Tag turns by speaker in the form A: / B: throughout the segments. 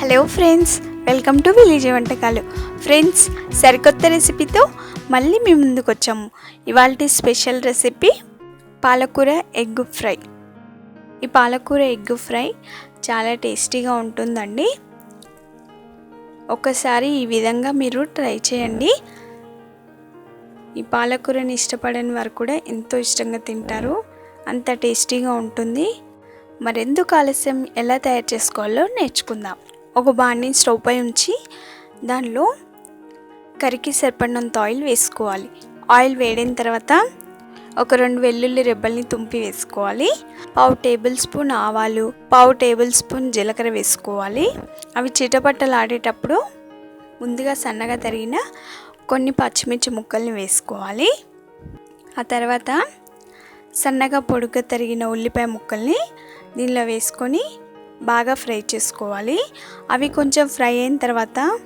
A: Hello friends welcome to village వంటకాలు. Friends సరికొత్త రెసిపీతో మళ్ళీ మీ ముందుకు వచ్చాము. ఇవాళ స్పెషల్ రెసిపీ పాలకూర ఎగ్ ఫ్రై. ఈ పాలకూర ఎగ్ ఫ్రై చాలా టేస్టీగా ఉంటుందండి. ఒకసారి ఈ విధంగా మీరు ట్రై చేయండి. ఈ పాలకూరని ఇష్టపడని వారు కూడా ఎంతో ఇష్టంగా తింటారు. అంత టేస్టీగా ఉంటుంది. మరెందుకు ఆలస్యం ఎలా తయారు చేసుకోవాలో నేర్చుకుందాం. ఒక బాండిని స్టవ్ పై ఉంచి దానిలో కరికి సరిపడినంత ఆయిల్ వేసుకోవాలి. ఆయిల్ వేడిన తర్వాత ఒక రెండు వెల్లుల్లి రెబ్బల్ని తుంపి వేసుకోవాలి. పావు టేబుల్ స్పూన్ ఆవాలు పావు టేబుల్ స్పూన్ జీలకర్ర వేసుకోవాలి. అవి చిటపట్టలాడేటప్పుడు ముందుగా సన్నగా తరిగిన కొన్ని పచ్చిమిర్చి ముక్కల్ని వేసుకోవాలి. ఆ తర్వాత సన్నగా పొడుగ్గా తరిగిన ఉల్లిపాయ ముక్కల్ని దీనిలో వేసుకొని బాగా ఫ్రై చేసుకోవాలి. అవి కొంచెం ఫ్రై అయిన తర్వాత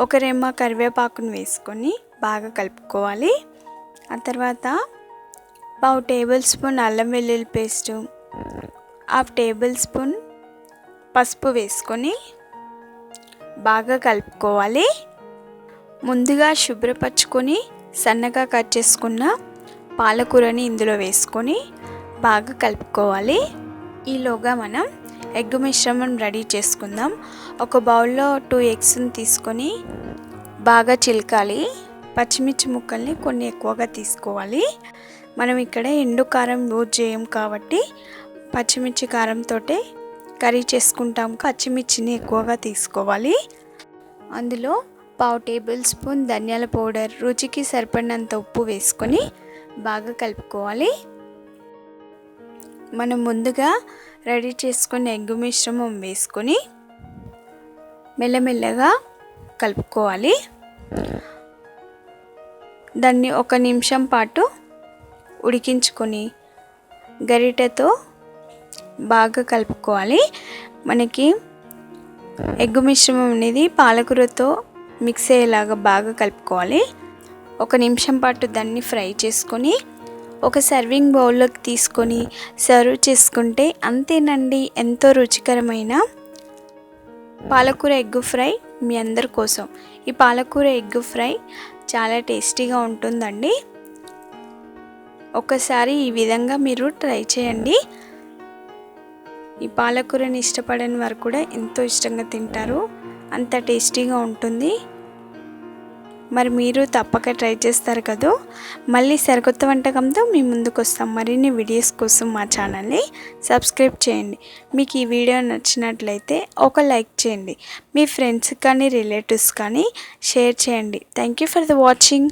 A: ఒక రెమ్మ కరివేపాకును వేసుకొని బాగా కలుపుకోవాలి. ఆ తర్వాత పావు టేబుల్ స్పూన్ అల్లం వెల్లుల్లి పేస్టు హాఫ్ టేబుల్ స్పూన్ పసుపు వేసుకొని బాగా కలుపుకోవాలి. ముందుగా శుభ్రపరచుకొని సన్నగా కట్ చేసుకున్న పాలకూరని ఇందులో వేసుకొని బాగా కలుపుకోవాలి. ఈలోగా మనం ఎగ్ మిశ్రమం రెడీ చేసుకుందాం. ఒక బౌల్లో టూ ఎగ్స్ని తీసుకొని బాగా చిలకాలి. పచ్చిమిర్చి ముక్కల్ని కొన్ని ఎక్కువగా తీసుకోవాలి. మనం ఇక్కడ ఎండు కారం యూజ్ చేయం కాబట్టి పచ్చిమిర్చి కారంతో కర్రీ చేసుకుంటాం. పచ్చిమిర్చిని ఎక్కువగా తీసుకోవాలి. అందులో పావు టేబుల్ స్పూన్ ధనియాల పౌడర్ రుచికి సరిపడినంత ఉప్పు వేసుకొని బాగా కలుపుకోవాలి. మనం ముందుగా రెడీ చేసుకున్న ఎగ్ మిశ్రమం వేసుకొని మెల్లమెల్లగా కలుపుకోవాలి. దాన్ని ఒక నిమిషం పాటు ఉడికించుకొని గరిటెతో బాగా కలుపుకోవాలి. మనకి ఎగ్ మిశ్రమం అనేది పాలకూరతో మిక్స్ అయ్యేలాగా బాగా కలుపుకోవాలి. ఒక నిమిషం పాటు దాన్ని ఫ్రై చేసుకొని ఒక సర్వింగ్ బౌల్లోకి తీసుకొని సర్వ్ చేసుకుంటే అంతేనండి ఎంతో రుచికరమైన పాలకూర ఎగ్ ఫ్రై మీ అందరి కోసం. ఈ పాలకూర ఎగ్ ఫ్రై చాలా టేస్టీగా ఉంటుందండి. ఒకసారి ఈ విధంగా మీరు ట్రై చేయండి. ఈ పాలకూరని ఇష్టపడని వారు కూడా ఎంతో ఇష్టంగా తింటారు. అంత టేస్టీగా ఉంటుంది. మరి మీరు తప్పక ట్రై చేస్తారు కదా. మళ్ళీ సరికొత్త వంటకంతో మీ ముందుకు వస్తాం మరిన్ని వీడియోస్ కోసం మా ఛానల్ని సబ్స్క్రైబ్ చేయండి. మీకు ఈ వీడియో నచ్చినట్లయితే ఒక లైక్ చేయండి. మీ ఫ్రెండ్స్ కానీ రిలేటివ్స్ కానీ షేర్ చేయండి. Thank you for the watching.